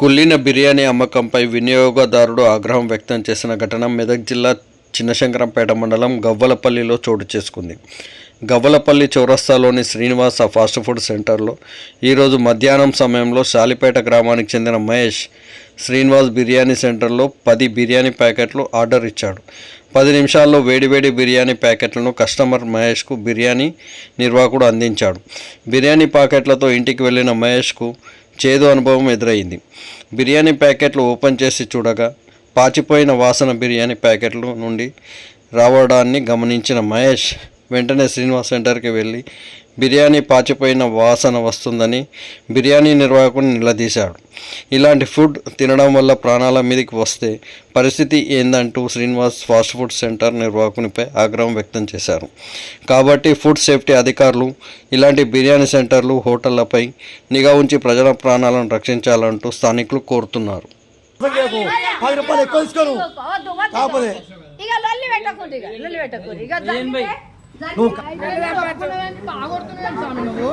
కుళ్ళిన బిర్యానీ అమ్మకంపై వినియోగదారుడు ఆగ్రహం వ్యక్తం చేసిన ఘటన మెదక్ జిల్లా చిన్నశంకరంపేట మండలం గవ్వలపల్లిలో చోటు చేసుకుంది. గవ్వలపల్లి చౌరస్తాలోని శ్రీనివాస ఫాస్ట్ ఫుడ్ సెంటర్లో ఈరోజు మధ్యాహ్నం సమయంలో శాలిపేట గ్రామానికి చెందిన మహేష్ శ్రీనివాస్ బిర్యానీ సెంటర్లో పది బిర్యానీ ప్యాకెట్లు ఆర్డర్ ఇచ్చాడు. పది నిమిషాల్లో వేడివేడి బిర్యానీ ప్యాకెట్లను కస్టమర్ మహేష్కు బిర్యానీ నిర్వాహకుడు అందించాడు. బిర్యానీ ప్యాకెట్లతో ఇంటికి వెళ్ళిన మహేష్కు చేదు అనుభవం ఎదురైంది. బిర్యానీ ప్యాకెట్లు ఓపెన్ చేసి చూడగా పాచిపోయిన వాసన బిర్యానీ ప్యాకెట్లు నుండి రావడాన్ని గమనించిన మహేష్ వెంటనే శ్రీనివాస్ సెంటర్కి వెళ్ళి బిర్యానీ పాచిపోయిన వాసన వస్తుందని బిర్యానీ నిర్వాహకుని నిలదీశాడు. ఇలాంటి ఫుడ్ తినడం వల్ల ప్రాణాల మీదకి వస్తే పరిస్థితి ఏందంటూ శ్రీనివాస్ ఫాస్ట్ ఫుడ్ సెంటర్ నిర్వాహకునిపై ఆగ్రహం వ్యక్తం చేశారు. కాబట్టి ఫుడ్ సేఫ్టీ అధికారులు ఇలాంటి బిర్యానీ సెంటర్లు హోటళ్ళపై నిఘా ఉంచి ప్రజల ప్రాణాలను రక్షించాలంటూ స్థానికులు కోరుతున్నారు. కాకపోతే ఇక లొల్లి పెట్టకూడదు ఇక లొల్లి పెట్టకూడదు ఇక నువ్వు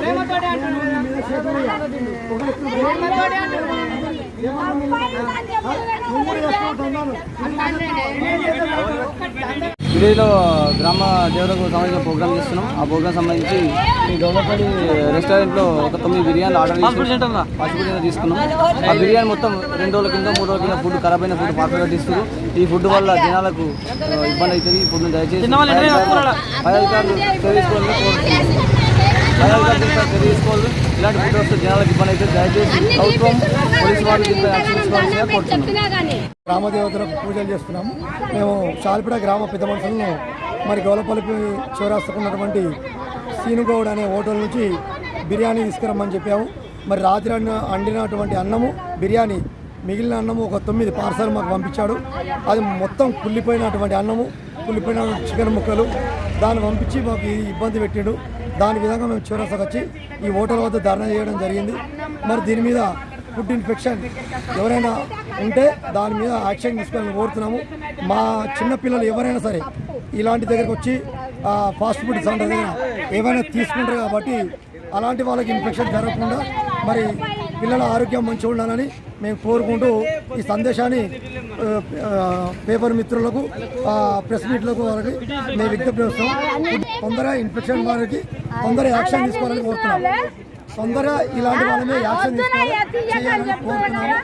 ప్రేమతోటే. విలేజ్లో గ్రామ దేవతకు సంబంధించిన ప్రోగ్రామ్ చేస్తున్నాం. ఆ ప్రోగ్రామ్ సంబంధించి ఈ గౌడపల్లి రెస్టారెంట్లో ఒక తొమ్మిది బిర్యానీలు ఆర్డర్ చేసి ఫాస్ట్ తీసుకున్నాం. ఆ బిర్యానీ మొత్తం రెండు రోజుల కింద మూడు రోజుల కింద ఫుడ్ ఖరాబ్ అయిన ఫుడ్ పాత్రగా తీస్తున్నారు ఈ ఫుడ్ వల్ల జనాలకు ఇబ్బంది అవుతుంది. ఈ ఫుడ్ దయచేసి పై అధికారులు చర్య తీసుకోవాలని కోరుతున్నాం. ఇలాంటి ఫోటోస్ జనాలకు ఇబ్బంది అయితే దయచేసి ప్రభుత్వం పోలీస్ వాళ్ళు దీనిపై పూజలు చేస్తున్నాము. మేము షాల్పిడ గ్రామ పెద్ద మనుషులను మరి గౌలపల్లి చివరాస్తున్నటువంటి సీనుగౌడ్ అనే హోటల్ నుంచి బిర్యానీ తీసుకురమ్మని చెప్పాము. మరి రాత్రి అన్న అండినటువంటి అన్నము బిర్యానీ మిగిలిన అన్నము ఒక తొమ్మిది పార్సల్ మాకు పంపించాడు. అది మొత్తం కుళ్ళిపోయినటువంటి అన్నము కుళ్ళిపోయిన చికెన్ ముక్కలు దాన్ని పంపించి మాకు ఇబ్బంది పెట్టాడు. దాని విధంగా మేము చివరసకు వచ్చి ఈ హోటల్ వద్ద ధర్నా చేయడం జరిగింది. మరి దీని మీద ఫుడ్ ఇన్ఫెక్షన్ ఎవరైనా ఉంటే దాని మీద యాక్షన్ తీసుకోవాలని కోరుతున్నాము. మా చిన్నపిల్లలు ఎవరైనా సరే ఇలాంటి దగ్గరకు వచ్చి ఫాస్ట్ ఫుడ్ సెంటర్ దగ్గర ఏమైనా తీసుకుంటారు కాబట్టి అలాంటి వాళ్ళకి ఇన్ఫెక్షన్ జరగకుండా మరి పిల్లల ఆరోగ్యం మంచిగా ఉండాలని మేము కోరుకుంటూ ఈ సందేశాన్ని పేపర్ మిత్రులకు ప్రెస్ మీట్లకు వారికి మేము విజ్ఞప్తి చేస్తాం తొందరగా ఇన్ఫెక్షన్ వారికి తొందరగా యాక్షన్ తీసుకోవాలని కోరుతున్నాం. తొందరగా ఇలాంటి వాళ్ళ మీద యాక్షన్ తీసుకోవాలి చేయాలని కోరుతున్నాము